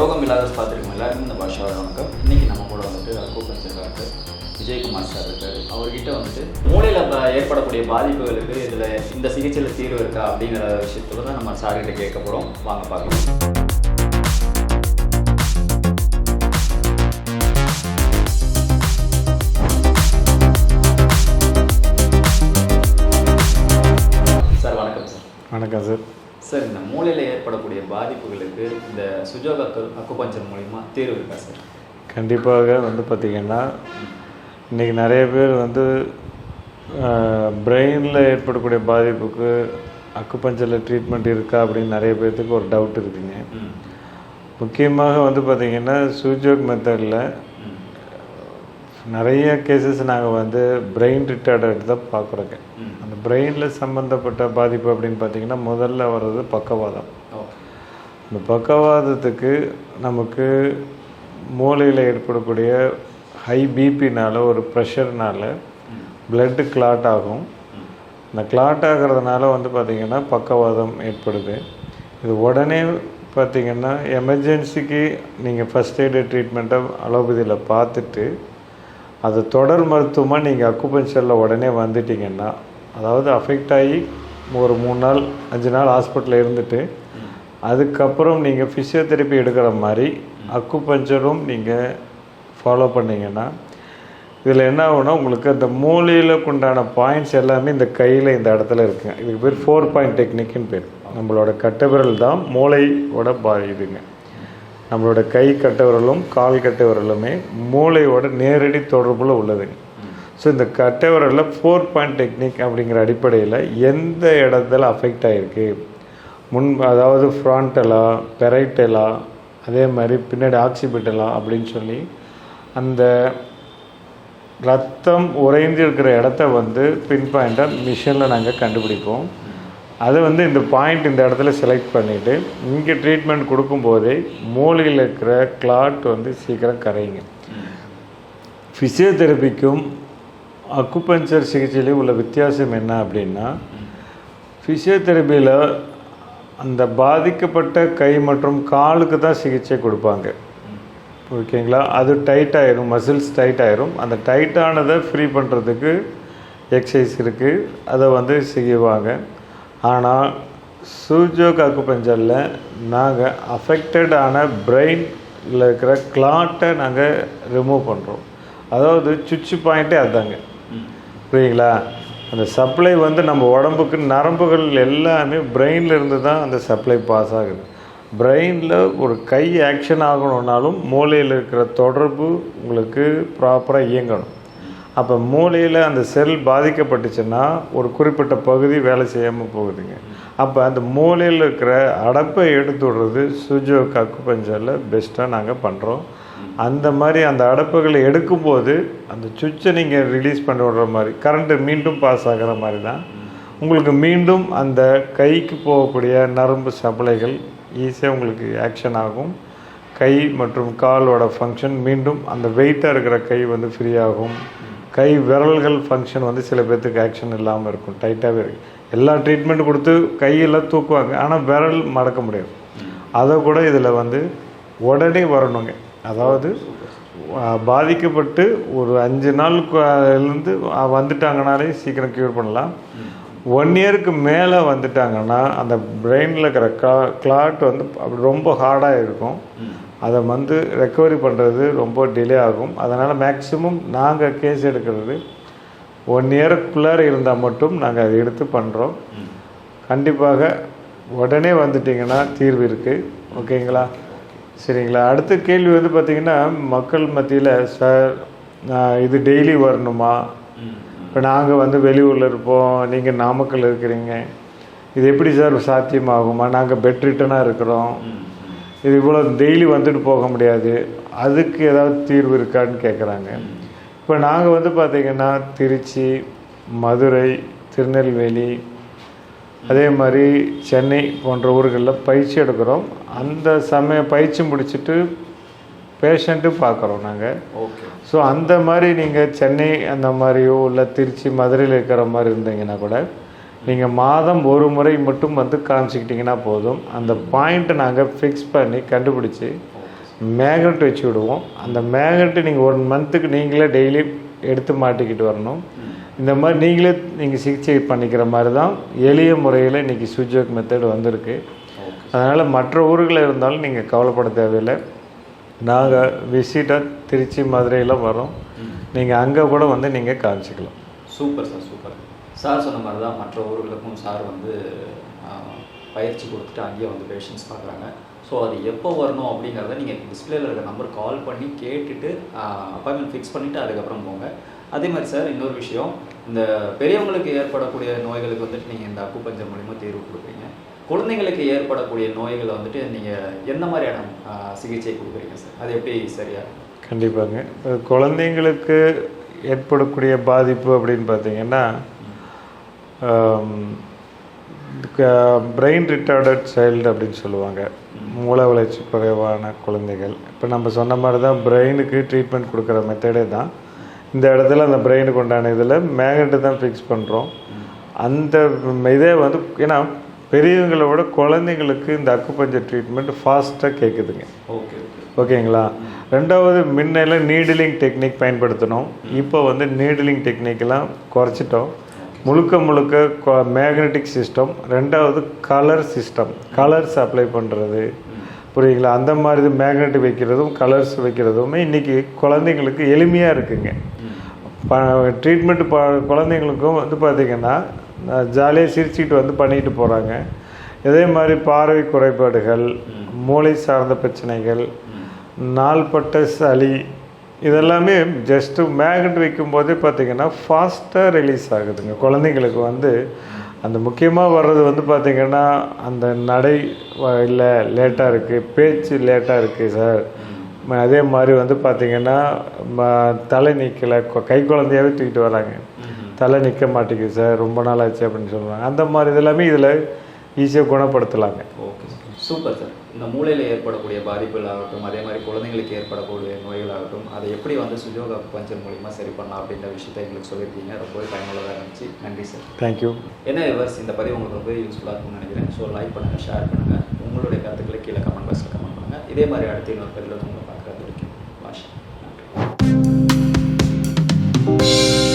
யோகம் இல்லாத பார்த்துருக்கோம். எல்லாருமே இந்த பாஷாவோட வணக்கம் இன்னைக்கு நம்ம கூட வந்துட்டு அக்கூபஞ்சர் டாக்டர் விஜயகுமார் சார் இருக்காரு. அவர்கிட்ட வந்துட்டு மூளையில் ஏற்படக்கூடிய பாதிப்புகளுக்கு இதில் இந்த சிகிச்சையில் தீர்வு இருக்கா அப்படிங்கிற விஷயத்துல தான் நம்ம சார்கிட்ட கேட்க போகிறோம் வாங்க பார்க்கலாம். பாதிப்புகளுக்கு இந்த சுஜோக அக்கு- அக்குபஞ்சர் மூலிமா தீர்வு இருக்கா சார்? கண்டிப்பாக வந்து பார்த்திங்கன்னா இன்றைக்கி நிறைய பேர் வந்து பிரெயினில் ஏற்படக்கூடிய பாதிப்புக்கு அக்குபஞ்சரில் ட்ரீட்மெண்ட் இருக்கா அப்படின்னு நிறைய பேர்த்துக்கு ஒரு டவுட் இருக்குங்க. ம். முக்கியமாக வந்து பார்த்திங்கன்னா சூஜோக் மெத்தடில் நிறைய கேசஸ் நாங்கள் வந்து பிரெயின் ரிட்டார்டட் தான் பார்க்குறோங்க. அந்த பிரெயினில் சம்மந்தப்பட்ட பாதிப்பு அப்படின்னு பார்த்திங்கன்னா முதல்ல வர்றது பக்கவாதம். இந்த பக்கவாதத்துக்கு நமக்கு மூளையில் ஏற்படக்கூடிய ஹை பிபினால் ஒரு ப்ரெஷர்னால பிளட்டு கிளாட் ஆகும். இந்த கிளாட் ஆகிறதுனால வந்து பார்த்திங்கன்னா பக்கவாதம் ஏற்படுது. இது உடனே பார்த்திங்கன்னா எமர்ஜென்சிக்கு நீங்கள் ஃபஸ்ட் எய்டு ட்ரீட்மெண்ட்டை அலோபதியில் பார்த்துட்டு அது தொடர் மருத்துவமாக நீங்கள் அக்குபஞ்சரில் உடனே வந்துட்டிங்கன்னா அதாவது அஃபெக்ட் ஆகி ஒரு மூணு நாள் அஞ்சு நாள் ஹாஸ்பிட்டலில் இருந்துட்டு அதுக்கப்புறம் நீங்கள் ஃபிசியோதெரப்பி எடுக்கிற மாதிரி அக்கு பஞ்சரும் நீங்கள் ஃபாலோ பண்ணிங்கன்னா இதில் என்ன ஆகுனா உங்களுக்கு அந்த மூலையில் உண்டான பாயிண்ட்ஸ் எல்லாமே இந்த கையில் இந்த இடத்துல இருக்குங்க இதுக்கு பேர் ஃபோர் பாயிண்ட் டெக்னிக்னு பேர். நம்மளோட கட்டவிரல் தான் மூளையோட பா இதுங்க. நம்மளோட கை கட்டவிரலும் கால் கட்டவிரலுமே மூளையோட நேரடி தொடர்புல உள்ளதுங்க ஸோ இந்த கட்டவிரலில் ஃபோர் பாயிண்ட் டெக்னிக் அப்படிங்கிற அடிப்படையில் எந்த இடத்துல அஃபெக்ட் ஆகிருக்கு முன் அதாவது ஃப்ரான்டலா பெரைட்டலா அதே மாதிரி பின்னாடி ஆக்சிபிட்டலா அப்படின்னு சொல்லி அந்த ரத்தம் உறைந்து இருக்கிற இடத்த வந்து பின் பாயிண்ட்டாக மிஷினில் நாங்கள் கண்டுபிடிப்போம். அது வந்து இந்த பாயிண்ட் இந்த இடத்துல செலக்ட் பண்ணிவிட்டு இங்கே ட்ரீட்மெண்ட் கொடுக்கும்போதே மூளையில் இருக்கிற கிளாட் வந்து சீக்கிரம் கரையுங்க. ஃபிசியோதெரபிக்கும் அக்குபஞ்சர் சிகிச்சையிலையும் உள்ள வித்தியாசம் என்ன அப்படின்னா ஃபிசியோதெரபியில் அந்த பாதிக்கப்பட்ட கை மற்றும் காலுக்கு தான் சிகிச்சை கொடுப்பாங்க. ஓகேங்களா? அது டைட் ஆயிரும் மசில்ஸ் டைட் ஆயிரும். அந்த டைட்டானதை ஃப்ரீ பண்ணுறதுக்கு எக்ஸசைஸ் இருக்குது அதை வந்து செய்வாங்க. ஆனால் சூஜோக் அக்குபஞ்சரில் நாங்கள் அஃபெக்டட் ஆன பிரெயினில் இருக்கிற கிளாட்டை நாங்கள் ரிமூவ் பண்ணுறோம் அதாவது சுவிட்ச் பாயிண்ட்டே அதாங்க புரியுங்களா அந்த சப்ளை வந்து நம்ம உடம்புக்கு நரம்புகள் எல்லாமே பிரெயினில் இருந்து தான் அந்த சப்ளை பாஸ் ஆகுது. பிரெயினில் ஒரு கை ஆக்ஷன் ஆகணுன்னாலும் மூளையில் இருக்கிற தொடர்பு உங்களுக்கு ப்ராப்பராக இயங்கணும். அப்போ மூளையில் அந்த செல் பாதிக்கப்பட்டுச்சுன்னா ஒரு குறிப்பிட்ட பகுதி வேலை செய்யாமல் போகுதுங்க. அப்போ அந்த மூளையில் இருக்கிற அடப்பை எடுத்து விடுறது சுஜோ கக்கு பஞ்சாலில் பெஸ்ட்டாக நாங்கள் பண்ணுறோம் அந்த மாதிரி அந்த அடப்புகளை எடுக்கும்போது அந்த சுவிட்சை நீங்கள் ரிலீஸ் பண்ணி விடுற மாதிரி கரண்ட்டு மீண்டும் பாஸ் ஆகிற மாதிரி தான். உங்களுக்கு மீண்டும் அந்த கைக்கு போகக்கூடிய நரம்பு சப்ளைகள் ஈஸியாக உங்களுக்கு ஆக்ஷன் ஆகும். கை மற்றும் காலோட ஃபங்க்ஷன் மீண்டும் அந்த வெயிட்டாக இருக்கிற கை வந்து ஃப்ரீயாகும் கை விரல்கள் ஃபங்க்ஷன் வந்து சில பேர்த்துக்கு ஆக்ஷன் இல்லாமல் இருக்கும் டைட்டாகவே இருக்கும் எல்லா ட்ரீட்மெண்ட் கொடுத்து கையெல்லாம் தூக்குவாங்க ஆனால் விரல் மடக்க முடியாது. அதை கூட இதில் வந்து உடனே வரணுங்க. அதாவது பாதிக்கப்பட்டு ஒரு அஞ்சு நாளுக்குலேருந்து வந்துட்டாங்கனாலே சீக்கிரம் க்யூர் பண்ணலாம். ஒன் இயருக்கு மேலே வந்துட்டாங்கன்னா அந்த பிரெயினில் இருக்கிற கா கிளாட் வந்து அப்படி ரொம்ப ஹார்டாக இருக்கும். அதை வந்து ரெக்கவரி பண்ணுறது ரொம்ப டிலே ஆகும். அதனால் மேக்ஸிமம் நாங்கள் கேஸ் எடுக்கிறது ஒன் இயருக்குள்ளார இருந்தால் மட்டும் நாங்கள் அதை எடுத்து பண்ணுறோம் கண்டிப்பாக உடனே வந்துட்டிங்கன்னா தீர்வு இருக்குது ஓகேங்களா? சரிங்களா? அடுத்த கேள்வி வந்து பார்த்திங்கன்னா மக்கள் மத்தியில் சார் இது டெய்லி வரணுமா? இப்போ நாங்கள் வந்து வெளியூரில் இருப்போம். நீங்கள் நாமக்கல் இருக்கிறீங்க. இது எப்படி சார் சாத்தியமாகுமா? நாங்கள் பெட் ரிட்டனாக இருக்கிறோம். இது இவ்வளோ டெய்லி வந்துட்டு போக முடியாது. அதுக்கு ஏதாவது தீர்வு இருக்கான்னு கேட்குறாங்க இப்போ நாங்கள் வந்து பார்த்திங்கன்னா திருச்சி மதுரை திருநெல்வேலி அதே மாதிரி சென்னை போன்ற ஊர்களில் பயிற்சி எடுக்கிறோம். அந்த சமயம் பயிற்சி முடிச்சுட்டு பேஷண்ட்டு பார்க்குறோம் நாங்கள் ஓகே. ஸோ அந்த மாதிரி நீங்கள் சென்னை அந்த மாதிரியோ இல்லை திருச்சி மதுரையில் இருக்கிற மாதிரி இருந்தீங்கன்னா கூட நீங்கள் மாதம் ஒரு முறை மட்டும் வந்து காமிச்சிக்கிட்டிங்கன்னா போதும். அந்த பாயிண்ட்டை நாங்கள் ஃபிக்ஸ் பண்ணி கண்டுபிடிச்சி மேக்னெட் வச்சு விடுவோம். அந்த மேக்னெட்டு நீங்கள் ஒன் மந்த்துக்கு நீங்களே டெய்லி எடுத்து மாட்டிக்கிட்டு வரணும். இந்த மாதிரி நீங்களே நீங்கள் சிகிச்சை பண்ணிக்கிற மாதிரி தான் எளிய முறையில் இன்றைக்கி சுஜோக் மெத்தட் வந்திருக்கு. அதனால் மற்ற ஊர்களில் இருந்தாலும் நீங்கள் கவலைப்பட தேவையில்லை. நாங்கள் விசிட்டாக திருச்சி மதுரையில் வரோம். நீங்கள் அங்கே கூட வந்து நீங்கள் காமிச்சிக்கலாம். Super sir super. சார் சொன்ன மாதிரி தான் மற்ற ஊர்களுக்கும் சார் வந்து பயிற்சி கொடுத்துட்டு அங்கேயே வந்து பேஷண்ட்ஸ் பார்க்குறாங்க. ஸோ அது எப்போ வரணும் அப்படிங்கிறத நீங்கள் டிஸ்பிளேல இருக்க நம்பர் கால் பண்ணி கேட்டுட்டு அப்பாயின்மெண்ட் ஃபிக்ஸ் பண்ணிவிட்டு அதுக்கப்புறம் போங்க. அதே மாதிரி சார் இன்னொரு விஷயம். இந்த பெரியவங்களுக்கு ஏற்படக்கூடிய நோய்களுக்கு வந்துட்டு நீங்கள் இந்த அக்குப்பஞ்சர் மூலிமா தீர்வு கொடுக்குறீங்க குழந்தைங்களுக்கு ஏற்படக்கூடிய நோய்களை வந்துட்டு நீங்கள் எந்த மாதிரியான சிகிச்சை கொடுக்குறீங்க சார்? அது எப்படி சரியா? கண்டிப்பாங்க. குழந்தைங்களுக்கு ஏற்படக்கூடிய பாதிப்பு அப்படின்னு பார்த்தீங்கன்னா பிரெயின் ரிட்டார்டட் சைல்டு அப்படின்னு சொல்லுவாங்க. மூளை வளர்ச்சி குறைவான குழந்தைகள். இப்போ நம்ம சொன்ன மாதிரி தான் பிரெயினுக்கு ட்ரீட்மெண்ட் கொடுக்குற மெத்தடே தான். இந்த இடத்துல அந்த பிரெயினுக்கு உண்டான இதில் மேக்னெட்டு தான் ஃபிக்ஸ் பண்ணுறோம் அந்த இதே வந்து ஏன்னா பெரியவங்களை விட குழந்தைங்களுக்கு இந்த அக்குப்பஞ்சர் ட்ரீட்மெண்ட் ஃபாஸ்ட்டாக கேட்குதுங்க ஓகே ஓகே ஓகேங்களா? ரெண்டாவது முன்னையில நீடிலிங் டெக்னிக் பயன்படுத்தினோம். இப்போ வந்து நீடிலிங் டெக்னிக்கெல்லாம் குறைச்சிட்டோம். முழுக்க முழுக்க மேக்னெட்டிக் சிஸ்டம் ரெண்டாவது கலர் சிஸ்டம் கலர்ஸ் அப்ளை பண்ணுறது புரியுங்களா அந்த மாதிரி இது மேக்னெட் வைக்கிறதும் கலர்ஸ் வைக்கிறதுமே இன்றைக்கி குழந்தைங்களுக்கு எளிமையாக இருக்குங்க. ட்ரீட்மெண்ட் ப குழந்தைங்களுக்கும் வந்து பார்த்திங்கன்னா ஜாலியாக சிரிச்சுக்கிட்டு வந்து பண்ணிட்டு போகிறாங்க இதே மாதிரி பார்வை குறைபாடுகள் மூளை சார்ந்த பிரச்சனைகள் நாள்பட்ட சளி இதெல்லாமே ஜஸ்ட்டு மேக்னெட் வைக்கும்போதே பார்த்தீங்கன்னா ஃபாஸ்ட்டாக ரிலீஸ் ஆகுதுங்க. குழந்தைங்களுக்கு வந்து அந்த முக்கியமாக வர்றது வந்து பார்த்திங்கன்னா அந்த நடை இல்லை லேட்டாக இருக்குது பேச்சு லேட்டாக இருக்குது சார் அதே மாதிரி வந்து பார்த்திங்கன்னா தலை நிற்கலை கை குழந்தையாவே தூக்கிட்டு வராங்க. தலை நிற்க மாட்டேங்குது சார். ரொம்ப நாள் ஆச்சு அப்படின்னு சொல்கிறாங்க அந்த மாதிரி இதெல்லாமே இதில் ஈஸியாக குணப்படுத்தலாங்க. Okay super sir. இந்த மூளையில் ஏற்படக்கூடிய பாதிப்புகள் ஆகட்டும் அதே மாதிரி குழந்தைங்களுக்கு ஏற்படக்கூடிய நோய்கள் ஆகட்டும் அதை எப்படி வந்து சுஜோக பஞ்சர் மூலிமா சரி பண்ணலாம் அப்படின்ற விஷயத்தை எங்களுக்கு சொல்லியிருக்கீங்க. ரொம்பவே பயனுள்ளதாக இருந்துச்சு. நன்றி சார். தேங்க்யூ என்ன விவர்ஸ் இந்த பதிவு உங்களுக்கு ரொம்ப யூஸ்ஃபுல்லாக இருக்கும்னு நினைக்கிறேன். ஸோ லைக் பண்ணுங்கள் ஷேர் பண்ணுங்கள் உங்களுடைய கருத்துக்களை கீழே கமெண்ட் பாக்ஸில் கமெண்ட் பண்ணுங்கள் இதே மாதிரி அடுத்த இன்னொரு பதிவில் உங்களை ました。